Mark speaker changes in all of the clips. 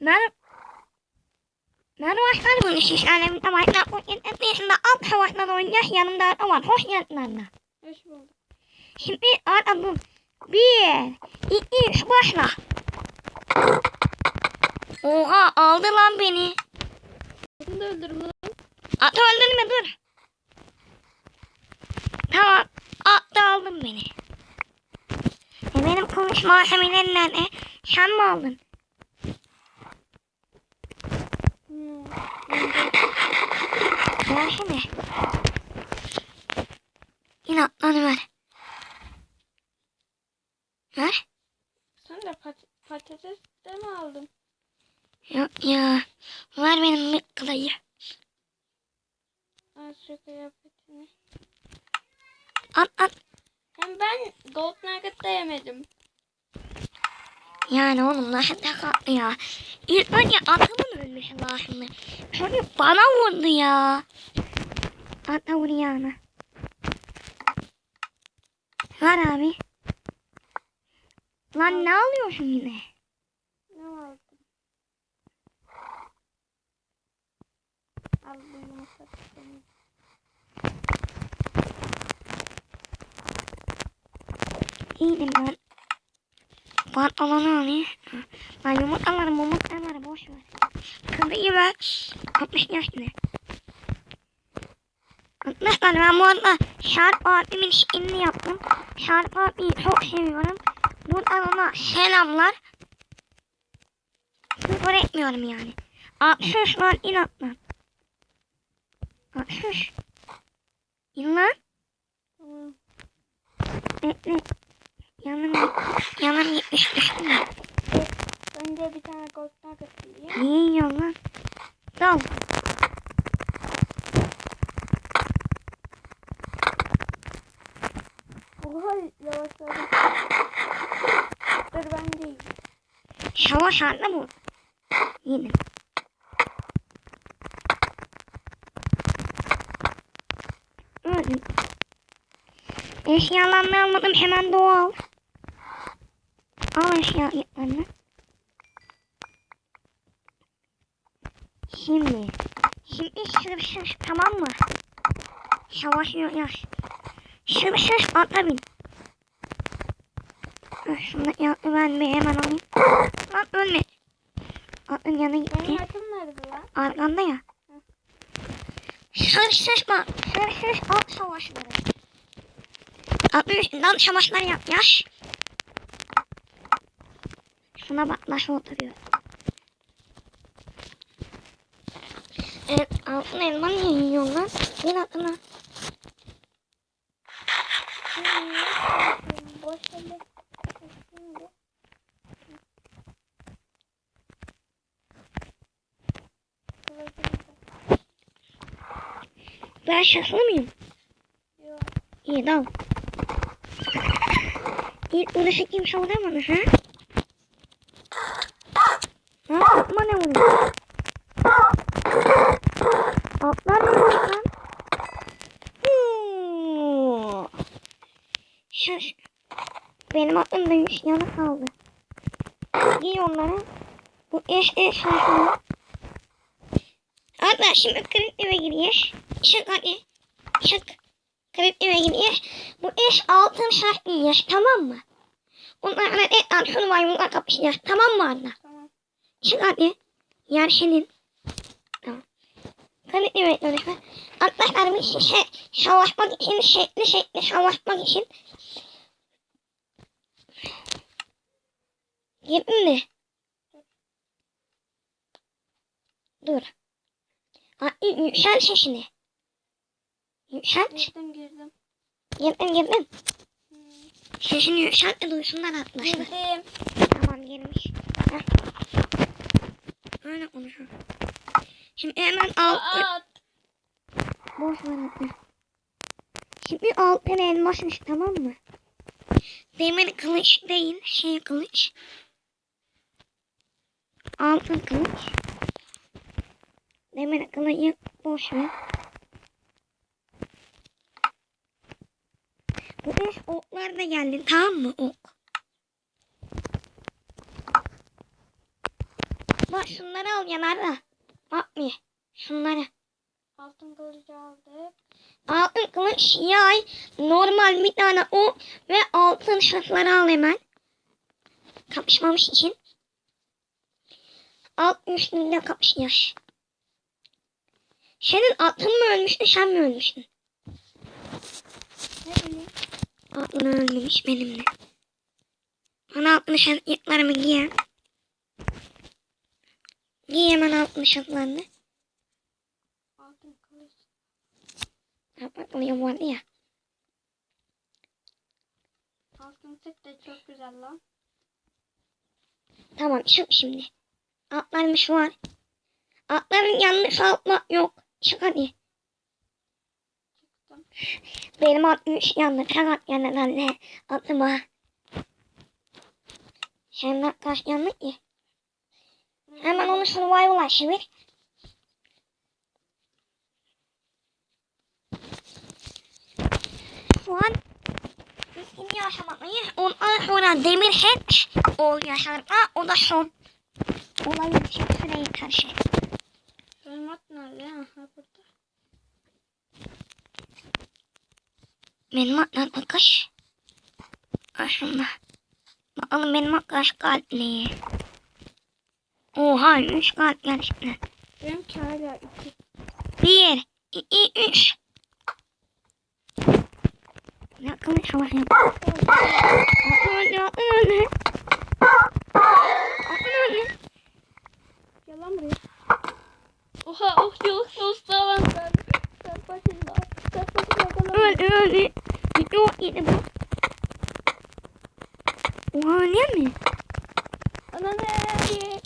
Speaker 1: Ben ben başkanım iş aleminde başlar. Bu internetinde alt savaşlar oynayacak yanımda da var. Hoş geldin anne.
Speaker 2: Hoş bulduk.
Speaker 1: Şimdi adamım. Bir, iki, üç başla. Oha aldı lan beni.
Speaker 2: Bunu da öldürdüm.
Speaker 1: Atı öldürme dur. Tamam. Attı aldın beni. E benim kılıç malzemelerim nerede? Sen mi aldın?
Speaker 2: Hmm.
Speaker 1: Versene. Yine atlanı ver. Ver.
Speaker 2: Sen de pat patates de mi aldın?
Speaker 1: Yok ya. Ver benim kılayı.
Speaker 2: Al şu kıyafetini.
Speaker 1: At at.
Speaker 2: Hem ben gold nugget da yemedim.
Speaker 1: Yani oğlum nasıl takatlı ya. İlk önce. Çocuk bana vurdu ya. At da vuruyor ana. Ver abi. Lan ne alıyorsun yine?
Speaker 2: Ne aldın? Al bu yumurta senin.
Speaker 1: İyiydim ben. Pantolonu alayım. Ben yumurtaları mumurtaları boş ver. Kıbrıyı ver. 60 yaş ne? Arkadaşlar ben bu arada Şarp abimin işini yaptım. Şarp abiyi çok seviyorum. Buradan ona selamlar. Küfür etmiyorum yani. 60 lan in atlan. 60. İn lan. Bekle. Yanım, yanım gitmiş düştüm.
Speaker 2: Önce bir tane nugget yiyeyim.
Speaker 1: Niye yiyorsun lan? Dal.
Speaker 2: Oha yavaşladım. Dur ben de yiyeyim.
Speaker 1: Savaş anla bu. Yedim. Öldüm. Eşyalarını almadım hemen doğal. Al eşyalarını. Şimdi. Şimdi sırf tamam mı? Savaşıyoruz. Sırf atla bin. Şunu ben bir hemen alayım. Lan ölme. Atın yanına
Speaker 2: Benim
Speaker 1: gitti.
Speaker 2: hatim nerede lan?
Speaker 1: Arkanda ya. Sırf bak. Sırf sırf at savaşları. Atın üstünden savaşlar yap yaş. Şuna bak nasıl oturuyor. Evet altın elma niye yiyorsun lan? Gel atına.
Speaker 2: Boş. Şimdi.
Speaker 1: Ben şaşlı mıyım?
Speaker 2: Yok.
Speaker 1: İyi dal. İlk uğraşı kimse vuramadı ha? Ha atma ne vuruyor? Atlar mı vuruyor lan? Huu. Şaş. Benim yanı kaldı. Giy onları. Bu eş eş. Hatta şimdi kırık eve giriyor. Çık hadi. Çık. Kırık eve giriyor. Bu eş altın şart giyiyor. Tamam mı? Onlarla et al şunu maymunla kapışacağız. Tamam mı anne?
Speaker 2: Tamam.
Speaker 1: Çık hadi. Yer senin. Tamam. Kırık eve dönüşme. Arkadaşlar bir şey savaşmak için şekli şekli savaşmak için Mi? Dur. Aa, yüksel sesini. Yükselt.
Speaker 2: Girdim girdim.
Speaker 1: Girdin girdin.
Speaker 2: Hmm.
Speaker 1: Sesini yükselt de duysunlar arkadaşlar.
Speaker 2: Girdim.
Speaker 1: Tamam girmiş. Heh. Öyle konuşuyor. Şimdi hemen alt...
Speaker 2: Aa,
Speaker 1: Boş ver atla. Şimdi altın elmas iş tamam mı? Demir kılıç değil, şey kılıç. Altın kılıç. Demir kılıcı boş ver. Bu iş oklar da geldi tamam mı ok? Baba şunları al yanarda. Bakmıyor. Şunları.
Speaker 2: Altın kılıcı aldık.
Speaker 1: Altın kılıç, yay, normal bir tane o ve altın şartları al hemen. Kapışmamış için. Alt üstünde kapışıyor. Senin atın mı ölmüştü sen mi ölmüştün? Atın ölmemiş benimle. Bana altın şartlarımı giyer. Giy hemen altın şartlarını.
Speaker 2: Altın kılıç.
Speaker 1: Kapatılıyor vardı ya.
Speaker 2: Altın set de çok güzel lan.
Speaker 1: Tamam çık şimdi. Atlarmış var. Atların yanlış atma yok. Çık hadi. Benim atmış yanlış. Her at yanlış anne. Atıma. Senin at kaç yanlış ki? Hemen onu survival'a çevir. Şu an ikinci aşamayı ondan sonra demir hatch ol yaşarda o da son. Olayın için süreyi karşı.
Speaker 2: Benim at nerede? Aha burada.
Speaker 1: Benim atlar kaç? Aşımda. Bakalım benim at kaç kalpli. Oha üç kalp gerçekten.
Speaker 2: Benimki hala iki.
Speaker 1: Bir, iki, üç. Ne kılıç savaş. Atın önüne, atın önüne. Atın önüne.
Speaker 2: Lan buraya. Oha oh yok usta lan sen. Sen başında. Sen başında kalan.
Speaker 1: Öldü, öldü. Yok yedi bu. Oha ne mi?
Speaker 2: Ana ne?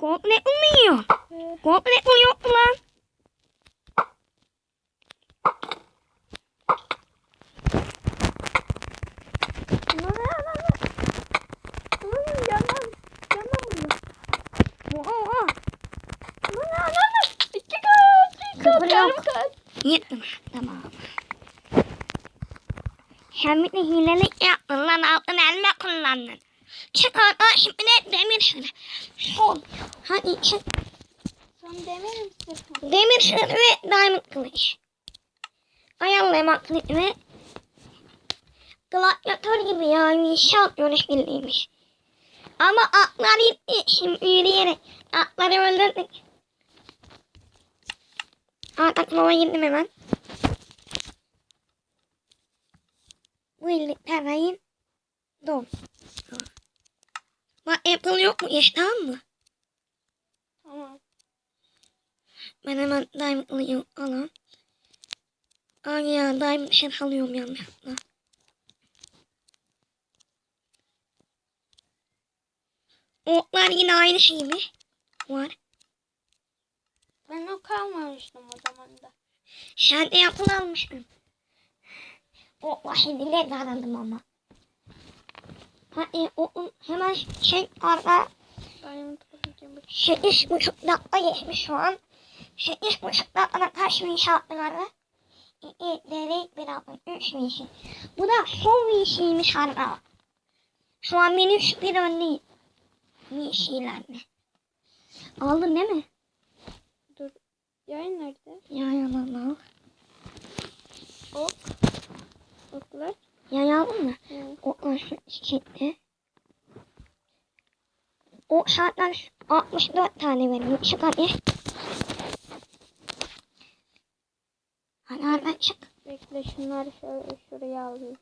Speaker 1: Komple uyuyor. Komple uyuyor lan.
Speaker 2: Ana ne ana ne? Ana yandan. Yandan vuruyor.
Speaker 1: Oha oha.
Speaker 2: Ana ne ana ne? İki kaç. İki kaç.
Speaker 1: Sıfır
Speaker 2: Yarım
Speaker 1: yok. Yettim. Tamam. Bir de hilelik yaptın lan altın elme kullandın. Çık oradan şimdi de demir şunu. Son. Hadi çık.
Speaker 2: Sen demir misin?
Speaker 1: Demir şunu ve diamond kılıç. Ayarlama kılıç ve gladyatör gibi yani şart yönüş birliğiymiş. Ama atlar gitti. Şimdi yürüyerek atları öldürdük. At aklıma girdim hemen. Bu illik tarayın. Dom. Bak Apple yok mu? Yaş tamam mı?
Speaker 2: Tamam.
Speaker 1: Ben hemen Diamond'lıyım alan. Ay ya Diamond şey alıyorum yanlışlıkla. Oklar yine aynı şey mi? Var.
Speaker 2: Ben o kalmamıştım o zaman da.
Speaker 1: Sen de yapıl almıştın. Oklar şimdi ne davrandım ama. Hadi o hemen şey arada sekiz buçuk dakika geçmiş şu an. Sekiz buçuk dakikada kaç bin şartları? İki, deri, bir altın, üç bin şey. Bu da son bin şeymiş harika. Şu an benim bir önleyim. Bir şeylerle. Aldın değil mi?
Speaker 2: Yayın nerede?
Speaker 1: Ya yalan al.
Speaker 2: Ok. Oklar.
Speaker 1: Ya aldın mı?
Speaker 2: Hı.
Speaker 1: O çiçekte. O şartlar 64 tane veriyor. Çık hadi. Hadi hadi çık.
Speaker 2: Bekle şunları şöyle şuraya alayım.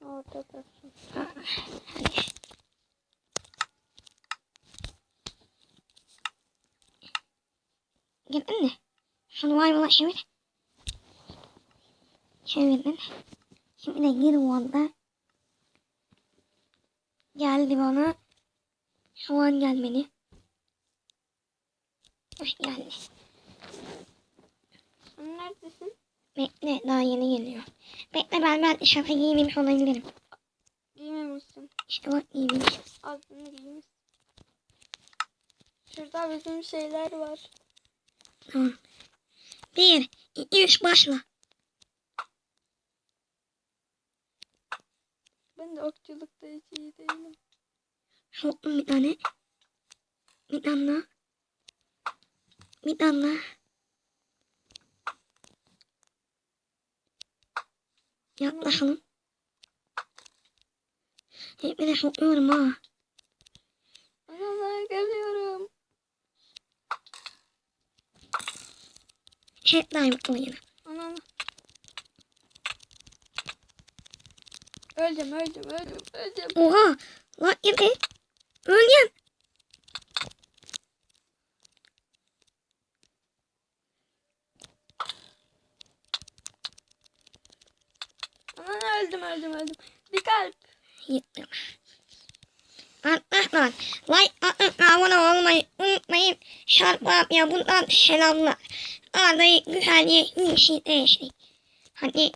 Speaker 2: Orada dursun.
Speaker 1: Hadi. Şunu var mı çevir. Çevirdin. Şimdi de gir orada. Geldi bana. Şu an gelmedi. Hoş geldi.
Speaker 2: Sen neredesin?
Speaker 1: Bekle daha yeni geliyor. Bekle ben ben şaka giymemiş olabilirim.
Speaker 2: Giymemişsin.
Speaker 1: İşte bak giymemiş.
Speaker 2: Altını giymişsin. Şurada bizim şeyler var.
Speaker 1: Tamam. Bir, iki, üç başla.
Speaker 2: Ben de okçulukta hiç iyi değilim.
Speaker 1: Soktum bir tane. Bir tane daha. Bir tane daha. Yaklaşalım. Hepine sokmuyorum ha.
Speaker 2: Analar geliyorum.
Speaker 1: Hep daim oyunu.
Speaker 2: Anam. Öleceğim, öleceğim, öleceğim, öleceğim.
Speaker 1: Oha! Lan yedi. Öleceğim.
Speaker 2: Aman öldüm, öldüm, öldüm. Bir kalp.
Speaker 1: Yetmiyor. Arkadaşlar like atıp abone olmayı unutmayın. Şarkı yapıyor bundan selamlar. Adayı güzel iyi şey, iyi şey. Hadi